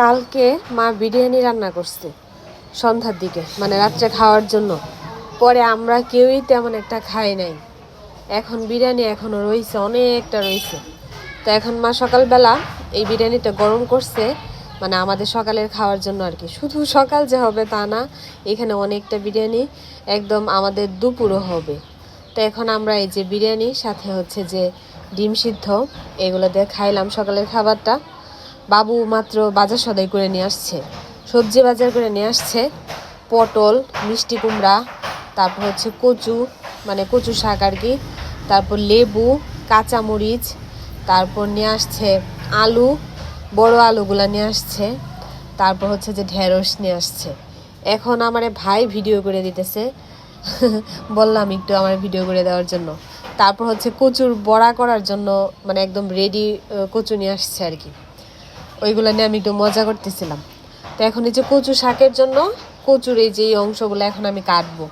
কালকে মা বিরিয়ানি রান্না করছে সন্ধ্যার দিকে মানে রাত্রে খাওয়ার জন্য। পরে আমরা কেউই তেমন একটা খাই নাই। এখন বিরিয়ানি এখনও রয়েছে, অনেকটা রয়েছে। তো এখন মা সকালবেলা এই বিরিয়ানিটা গরম করছে মানে আমাদের সকালের খাওয়ার জন্য আর কি। শুধু সকাল যে হবে তা না, এখানে অনেকটা বিরিয়ানি একদম আমাদের দুপুরও হবে। তো এখন আমরা এই যে বিরিয়ানি, সাথে হচ্ছে যে ডিম সিদ্ধ, এগুলো দিয়ে খাইলাম সকালের খাবারটা। বাবু মাত্র বাজার সদাই করে নিয়ে আসছে। সবজি বাজার করে নিয়ে আসছে। পটল, মিষ্টি কুমড়া, তারপর হচ্ছে কচু মানে কচু শাক আর কি। তারপর লেবু, কাঁচামরিচ, তারপর নিয়ে আসছে আলু, বড় আলুগুলা নিয়ে আসছে। তারপর হচ্ছে যে ঢেঁড়স নিয়ে আসছে। এখন আমার ভাই ভিডিও করে দিতেছে। বললাম একটু আমার ভিডিও করে দেওয়ার জন্য। তারপর হচ্ছে কচুর বড়া করার জন্য মানে একদম রেডি কচু নিয়ে আসছে আর কি। ওইগুলো নিয়ে আমি একটু মজা করতেছিলাম। তো এখন এই যে কচু শাকের জন্য, কচুর এই যে এই অংশগুলো এখন আমি কাটবো।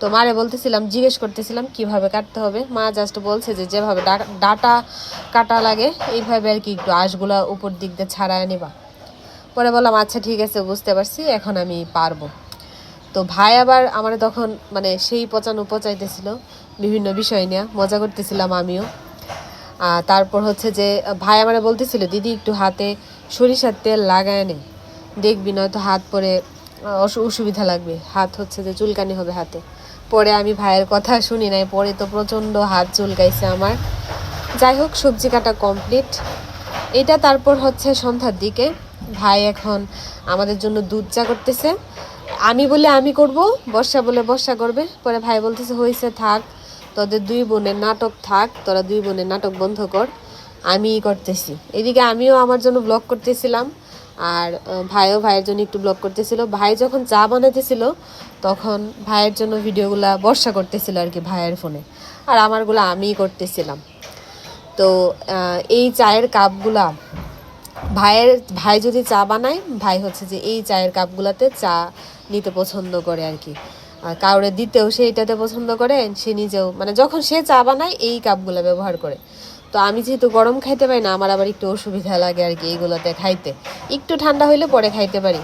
তো মারে বলতেছিলাম, জিজ্ঞেস করতেছিলাম, কীভাবে কাটতে হবে? মা জাস্ট বলছে যে যেভাবে ডাটা কাটা লাগে, এইভাবে আর কি একটু আঁশগুলা উপর দিক দিয়ে ছাড়ায় নেবা। পরে বললাম আচ্ছা ঠিক আছে, বুঝতে পারছি, এখন আমি পারব। তো ভাই আবার আমার তখন মানে সেই পচানো পচাইতেছিল, বিভিন্ন বিষয় নিয়ে, মজা করতেছিলাম আমিও। আর তারপর হচ্ছে যে ভাই আমারে বলতেছিল, দিদি একটু হাতে সরিষার তেল লাগায় নে। দেখবি নয়তো হাত পরে অসু- অসুবিধা লাগবে। হাত হচ্ছে যে চুলকানি হবে হাতে। পরে আমি ভাইয়ের কথা শুনি নাই, পরে তো প্রচণ্ড হাত চুলকাইছে আমার। যাই হোক, সবজি কাটা কমপ্লিট এটা তারপর হচ্ছে সন্ধ্যার দিকে। ভাই এখন আমাদের জন্য দুধ চা করতেছে। আমি বলে আমি করব, বর্ষা বলে বর্ষা করবে। পরে ভাই বলতেছে হয়েছে থাক, তোদের দুই বোনের নাটক থাক, তোরা দুই বোনের নাটক বন্ধ কর। আমিই করতেছি। এদিকে আমিও আমার জন্য ব্লগ করতেছিলাম, আর ভাইও ভাইয়ের জন্য একটু ব্লগ করতেছিল। ভাই যখন চা বানাতেছিল তখন ভাইয়ের জন্য ভিডিওগুলা বর্ষা করতেছিল আর কি ভাইয়ের ফোনে। আর আমারগুলো আমিই করতেছিলাম। তো এই চায়ের কাপগুলা, ভাইয়ের, ভাই যদি চা বানায়, ভাই হচ্ছে যে এই চায়ের কাপগুলাতে চা নিতে পছন্দ করে আর কি। আর কাউরে দিতেও সে এটাতে পছন্দ করে, সে নিজেও মানে যখন সে চা বানায়, এই কাপগুলো ব্যবহার করে। তো আমি যেহেতু গরম খাইতে পারি না, আমার আবার একটু অসুবিধা লাগে আর কি এইগুলোতে খাইতে। একটু ঠান্ডা হইলে পরে খাইতে পারি।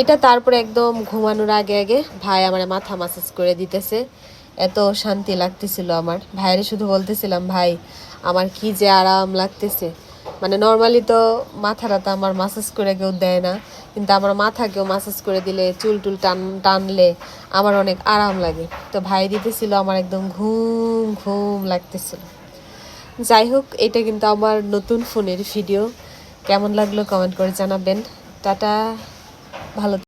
এটা তারপরে একদম ঘুমানোর আগে আগে ভাই আমার মাথা মাসাজ করে দিতেছে। এত শান্তি লাগতেছিল আমার। ভাইয়ের শুধু বলতেছিলাম, ভাই, আমার কি যে আরাম লাগতেছে। মানে নর্মালি তো মাথাটা তো আমার মাসাজ করে কেউ দেয় না, কিন্তু আমার মাথা কেউ মাসাজ করে দিলে, চুল টুল টান, টানলে আমার অনেক আরাম লাগে। তো ভাই দিতেছিল, আমার একদম ঘুম ঘুম লাগতেছিল। যাই হোক, এটা কিন্তু আমার নতুন ফোনের ভিডিও। কেমন লাগল কমেন্ট করে জানাবেন। টাটা, ভালো